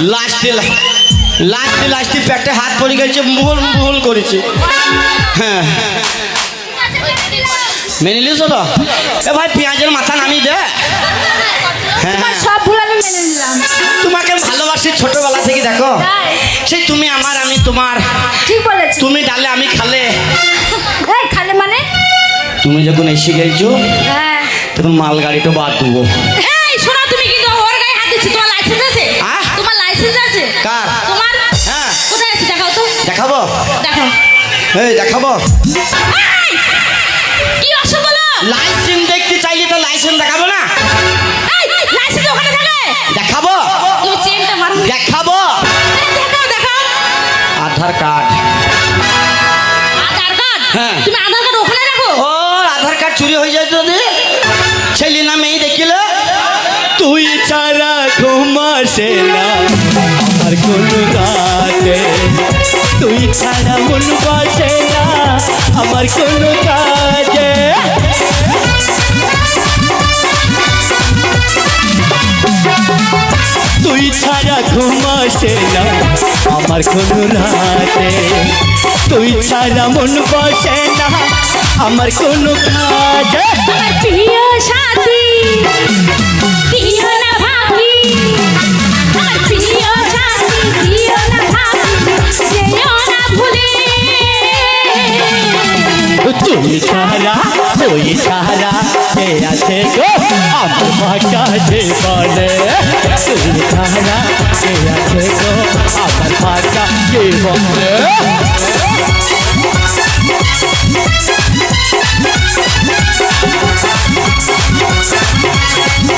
লাস্টে লাস্টে লাস্টে পেটে হাত পড়ে গেছে মুহুল মুহুল করেছে। হ্যাঁ। মেনে নিস তো? এ ভাই পেঁয়াজের মাথা নামিয়ে দে। হ্যাঁ। সব ভুল আমি মেনে নিলাম। তোমাকে ভালোবাসি ছোটবেলা থেকে দেখো? সেই তুমি আমার আমি তোমার। ঠিক বলেছি। তুমি ডালে আমি খালে। খালে মানে? তুমি যখন এসে গেছো হ্যাঁ। তখন মালগাড়িটা বাদ দেবো। শোনো এই দেখাবো এই! কি অসম বলো? লাইসেন্স দেখতে চাইলে তো লাইসেন্স দেখাবো না? এই লাইসেন্স ওখানে থাকে? দেখাবো? তুমি চেনটা মারো। দেখাবো? দেখাও দেখাও। আধার কার্ড আধার কার্ড হ্যাঁ। তুমি আধার কার্ড ওখানে রাখো। ও আধার কার্ড চুরি হয়ে যায় যদি ছেলে না মেয়ে দেখিল? তুই ছাড়া ঘুমাসে না। আমার কোন রাতে তুই ছাড়া মন বসে না। আমার কোন কাজে। তুই ছাড়া ঘুমাসে না, আমার কোন রাতে। তুই ছাড়া মন বসে না, আমার কোন কাজে। প্রিয় সাথী প্রিয় না ভাবি তুই ছাড়া তুই ছাড়া কে আছে গো আমার ফাঁকা জীবনে তুই ছাড়া কে আছে গো আমার ফাঁকা জীবনে প্রেম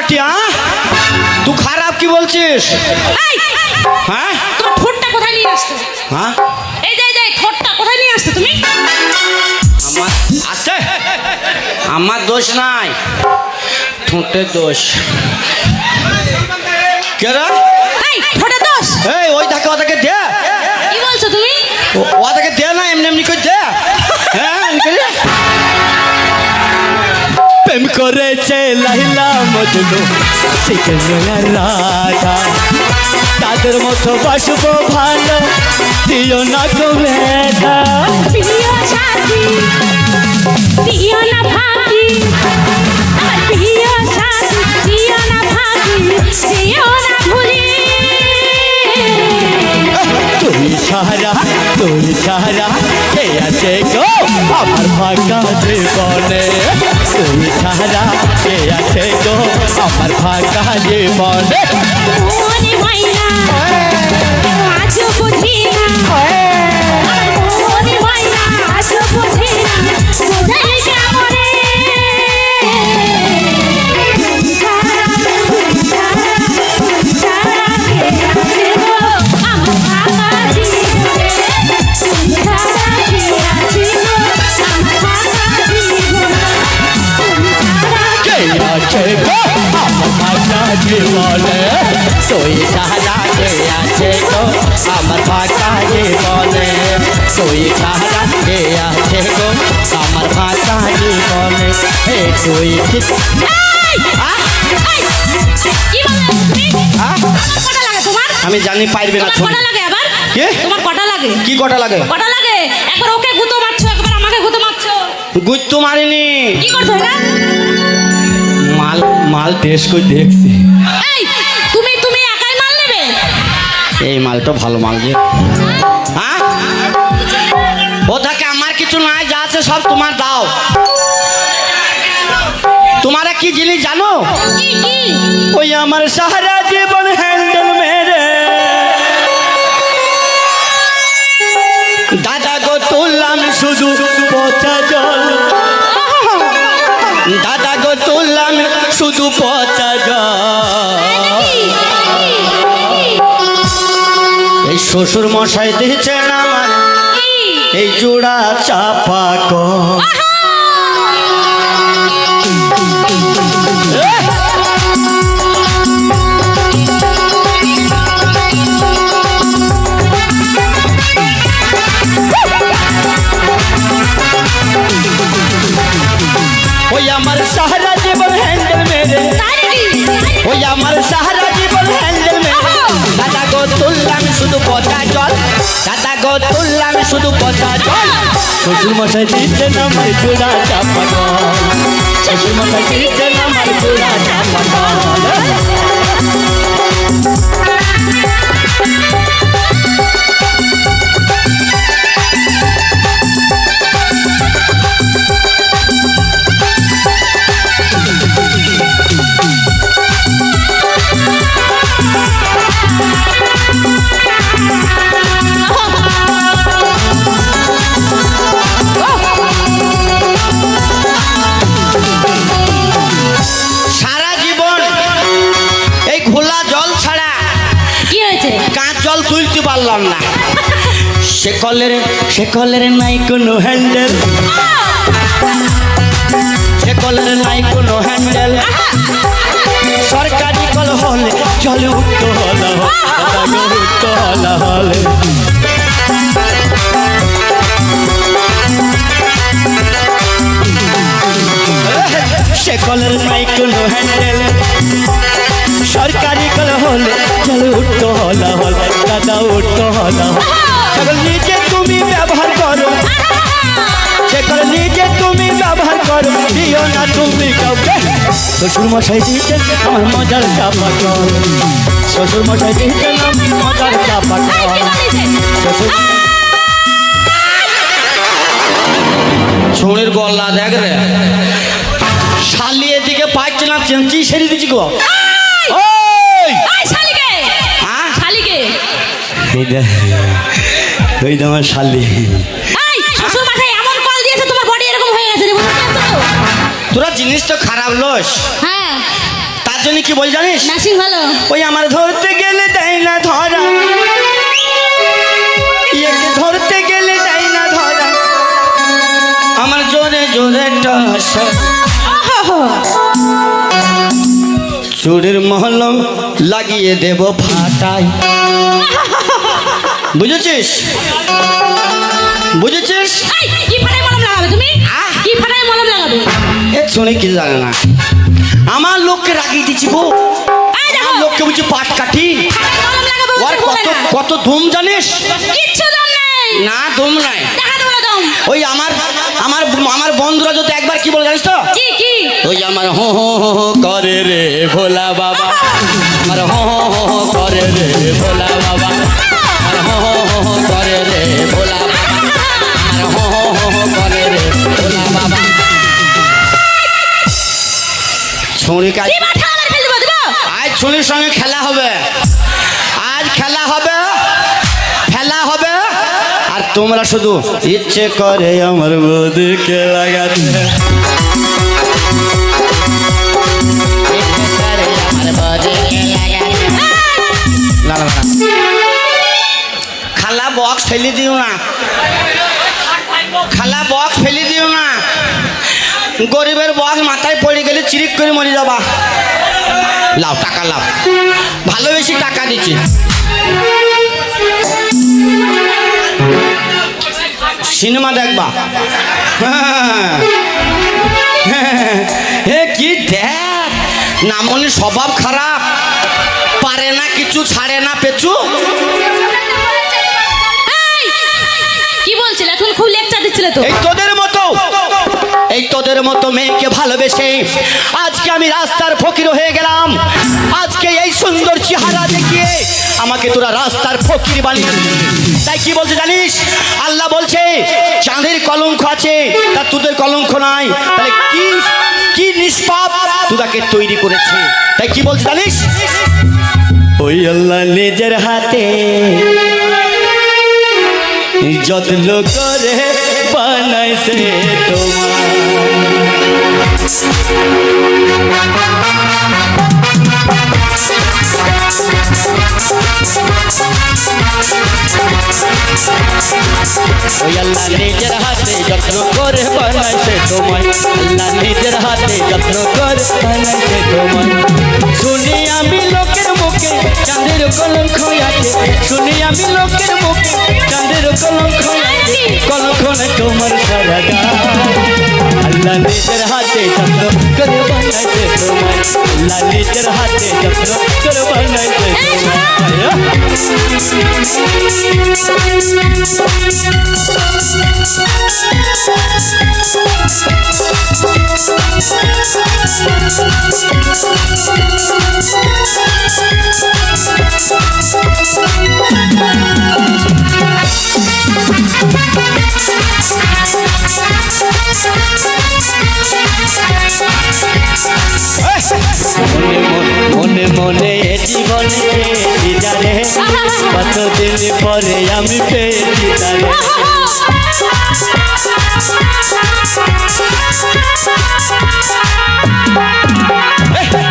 পাট হ্যাঁ তুই খারাপ কি বলছিস? এই হ্যাঁ? তোমার ঠোঁটটা কোথায় নিয়ে আসছো? হ্যাঁ? এই যে এই ঠোঁটটা কোথায় নিয়ে আসছো তুমি? আমার আছে। আমার দোষ নাই। ঠোঁটের দোষ। কে রে? এই ঠোঁটে দোষ? এই ওই থাকে ওদেরকে দে। কি বলছো তুমি? ও- ওদেরকে দে না এমনি এমনি করে দে। হ্যাঁ এমনি করে করেছে লাইলা মজনু। শিখবে রাধা। তাদের মতো বাসবো ভালো দিও না তো মেধা। প্রিয় সাথী দিও না ফাঁকি প্রিয় সাথী দিও না ফাঁকি দিও না ভুলি তুই সারা তুই সারা কে আছে গো। আমার ফাঁকা জীবনে তুই ছাড়া কে আছে গো? আমার ফাঁকা জীবনে। হয়। বুঝি না। তুই সারা কে আছে গো আমার ফাঁকা জীবনে তুই সারা কে আছে গো আমার ফাঁকা জীবনে এ তুই ঠিক আমি জানি পারবে না কটা লাগে আবার? কে? তোমার কটা লাগে? কি কটা লাগে? কটা লাগে? একবার ওকে গুতো মারছো একবার আমাকে গুতো মারছো। গুত্তু মারিনি। কি করছ এটা মাল মাল টেস্ট করে দেখছি। এই! এই মালটা ভালো মাল যে। হ্যাঁ? ও থাকে আমার কিছু নাই যা আছে সব তোমার দাও। তোমারা কি জিনিস জানো? ওই আমার সারা জীবন হ্যান্ডেল মেরে। দাদা গো তুললাম শুধু পচা জল। দাদা গো তুললাম শুধু পচা শ্বশুর মশাই দিয়েছেন আমার। কি এই জোড়া চাপা ওই আমার সাহারা জীবন হ্যান্ডেল মেরে। ওই আমার সাহারা জীবন হ্যান্ডেল গো তুললাম শুধু পচা জল। দাদা গো, তুললাম শুধু পচা জল। শ্বশুর মশাই দিচ্ছেন আমার জোড়া চাপা শ্বশুর মশাই দিচ্ছেন আমার জোড়া চাপা তুলতে পারলাম না। সে কলের সে কলের নাই কোনো হ্যান্ডেল সে কলের নাই কোনো হ্যান্ডেল সরকারি কল হলে জলে উঠতে হলে উঠতে হলে হলে। সে কলের নাই কোনো হ্যান্ডেল সরকারি কল হলে চলে উঠতে হলা হলে দাদা উঠতে হলা সেগুলো নিজে তুমি ব্যবহার করো। সেগুলো নিজে তুমি ব্যবহার করো দিও না তুমি কাউকে। শ্বশুর মশাই আমার মজার চাপা কল শ্বশুর মশাই মজার চাপা কল শ্বশুর ছুঁড়ের গল্লা দেখ রে। শালি এদিকে পাইছে না চেঁচি সেরে দিচ্ছি গো। ওই তো আমার শালি। এই শ্বশুর মশাই এমন কল দিয়েছে তোমার বডি এরকম হয়ে গেছে রে বুঝতে পারছ তো? তোরা জিনিস তো খারাপ লোস। হ্যাঁ। তার জন্য কি বল জানিস? ভালো। ওই আমার ধরতে গেলে দেয় না ধরা। ধরতে গেলে দেয় না ধরা। আমার জোরে জোরে টস চুরির মহলম লাগিয়ে দেব ফাটাই। বুঝেছিস? বুঝেছিস? কি মলম লাগাবে তুমি! কি ফাটাই মলম লাগাবে? এ শুনে কিছু জানে না। আমার লোককে রাগিয়ে দিচ্ছি দেখো। আমার লোককে বলছি পাট কাটি ওর কত কত ধুম জানিস? কিচ্ছু দাম নেই। না ধুম নাই। ওই আমার আমার আমার বন্ধুরা যদি একবার কি বলে জানিস তো? কি কি? ওই আমার হো হো হো করে রে ভোলা বাবা। আমার হো হো হো করে রে ভোলা বাবা। করে রে ভোলা বাবা। আমার করে রে ভোলা বাবা। ছুরি কাজ আজ ছুরির সঙ্গে খেলা হবে। আজ খেলা হবে খেলা হবে। আর তোমরা শুধু ইচ্ছে করে আমার বধুকে লাগাতে। বক্স ফেলে দিও না। খালা, বক্স ফেলে দিও না। গরিবের বক্স মাথায় পড়ে গেলে চিরিক করে মরে যাবা। লাও, টাকা লাও। ভালোবেসে টাকা দিচ্ছি। সিনেমা দেখবা। এ কি দেখ, নামনি স্বভাব খারাপ। পারে না কিছু, ছাড়ে না পেছু। কি বলছিল? এখন খুব লেকচার দিচ্ছিলে তো। এই তোদের মতো এই তোদের মতো মেয়েকে ভালোবেসে আজকে আমি রাস্তার ফকির হয়ে গেলাম। আজকে এই সুন্দর চেহারা দেখিয়ে আমাকে তোরা রাস্তার ফকির বানিয়ে দিলি। তাই কি বলছে জানিস? আল্লাহ বলছে চাঁদের কলঙ্ক আছে তা তোদের কলঙ্ক নাই। তাহলে কি কি নিষ্পাপ তোদাকে তৈরি করেছে? তাই কি বলছে জানিস? ওই আল্লাহ নিজের হাতে যত্ন করে বানাইছে তোমার ওই আল্লাহ নিজের হাতে যত্ন করে বানাইছে তোমায়। আল্লাহ নিজের হাতে যত্ন করে বানাইছে তোমায়। শুনি আমি লোকের মুখে চাঁদের কলঙ্ক আছে। শুনি আমি লোকের মুখে চাঁদের কলঙ্ক আছে। কলঙ্ক না তোমার সারা আল্লাহ নিজের হাতে যত্ন করে বানাইছে তোমায়। আল্লাহ নিজের হাতে যত্ন করে বানাইছে মনে মনে জীবনে কতদিন পরে আমি পেয়েছি জানে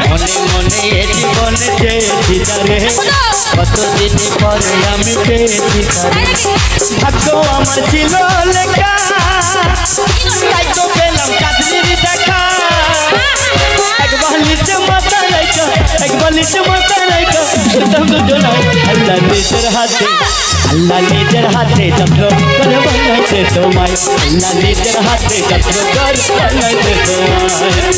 মনে মনে এ জীবনে পেয়েছি জানে কতদিন পরে আমি পেয়েছি জানে ভাগ্য আমার ছিল লেখা। তাই তো পেলাম চাকরির দেখা। একবার নিচে মাথা রাখা একবার নিচে মাথা রাখা শুনতাম দুজনায় আল্লাহ নিজের হাতে আল্লাহ নিজের হাতে যত্ন করে বানাইছে তোমায় আল্লাহ নিজের হাতে যত্ন করে বানাইছে তোমায়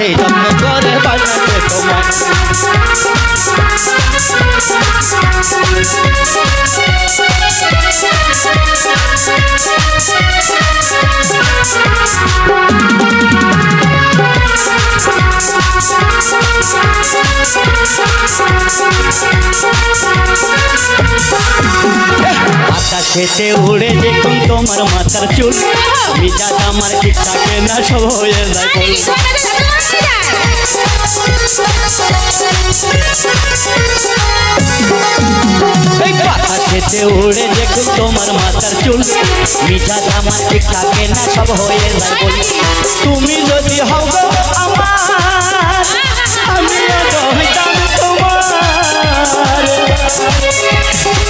হাতে যত্ন করে বানাইছে তোমায় আকাশেতে উড়ে দেখুন তোমার মাথার চুল। মিজাজ আমার ঠিক থাকে না, সব হয়ে যায়। আকাশেতে উড়ে দেখুন তোমার মাথার চুল। মিজাজ আমার ঠিক থাকে না সব হয়ে যায় তুমি যদি হও আমার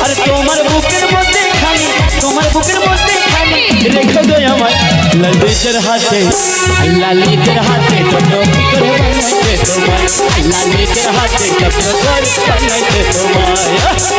আর তোমার বুকের মধ্যে খালি তোমার বুকের মধ্যে খালি রেখে দে আমায়। লালিতের হাতে আল্লাহ নিজের হাতে যত্ন করে বানাইছে তোমায় আল্লাহ নিজের হাতে যত্ন করে বানাইছে তোমায়